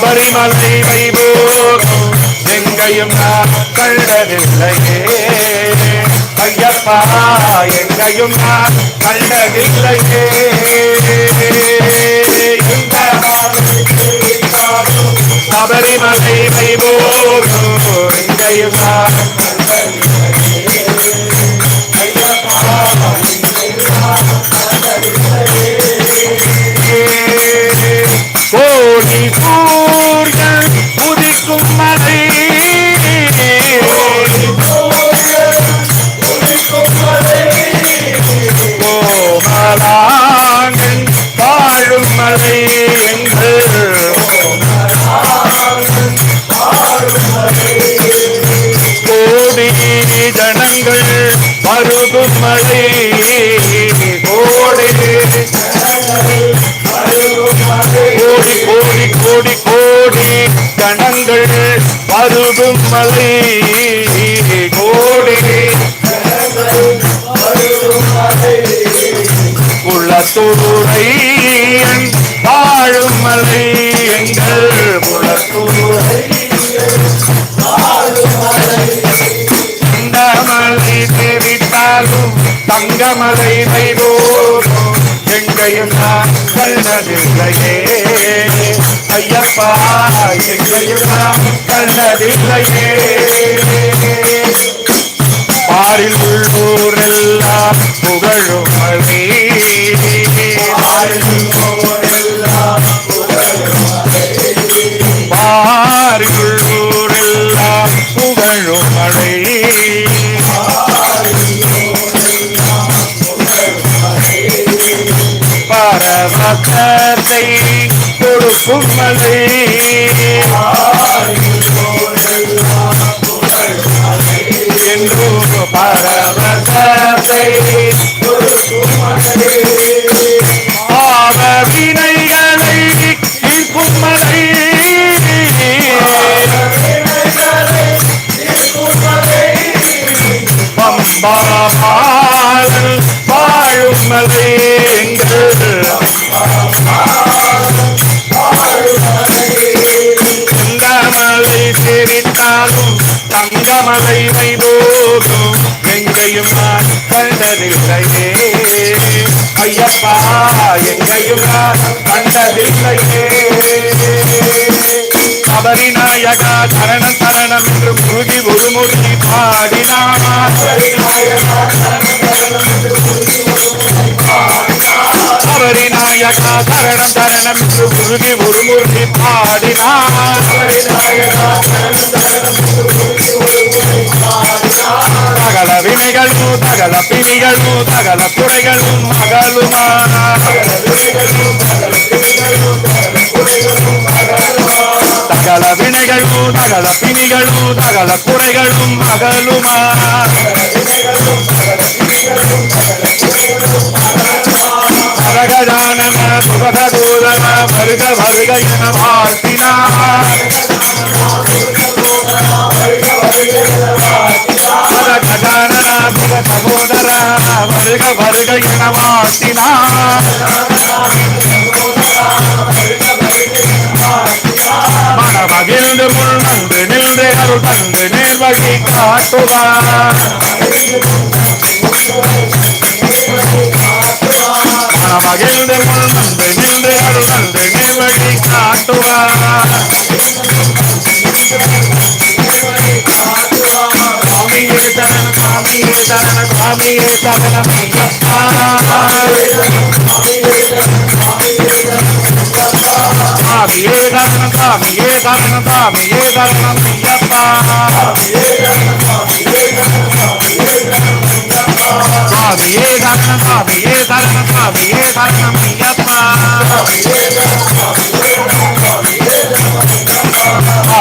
சபரிமலை வைபோகம் எங்கையும் நான் கண்டதில்லையே ஐயப்பா எங்கையும் நான் கண்டதில்லையே சபரிமலை வைபோகம் எங்கையும் நான் கோடி போ மருகும் மழை. கோடி கோடி கோடி கோடி கோடி ஜனங்கள் மருகும் மலை. கோடி குளத்தூரையன் வாழும் மலை. எங்கள் குளத்துறை தங்கமலை வைதோறும் எங்கையும் நான் கண்டதில்லையே ஐயப்பா எங்கையும் நான் கண்டதில்லையே பரமத்தை கொடுக்கும் மலை என்றும் பரமத்தை பாவ வினைகளை தீர்க்கும் மலை பம்பாபாலன் வாழும் மலை தங்கமலை வைபோகும் எங்கேயும் நான் கண்டதில்லையே ஐயப்பா எங்கேயும் நான் கண்டதில்லையே சபரிநாயகா சரணம் சரணம் என்று முருகி ஒரு முருகி முருமுருகி பாடினார். தகல வினைகளும் தகல பிணிகளும் தகல குறைகளும் மகளுமா தகல வினைகளும் தகல பிணிகளும் தகல குறைகளும் மகளுமா சுபகதான சுகதூதன வருக வருக என வாழ்த்தினார். கஜானன சுக சகோதர வருக வருக என வாழ்த்தினார். மனமகிழ்ந்து முன் நன்று நின்று அருள் தந்து நேர்வழி காட்டுவார். மனமகிழ்ந்து நேர்வழி காட்டுவார் சுவாமியே சரணம் சுவாமியே சரணம் சுவாமியே சரணம் ஐயப்பா சுவாமியே சரணம் சுவாமியே சரணம் சுவாமியே சரணம் ஐயப்பா சுவாமியே சரணம் சுவாமியே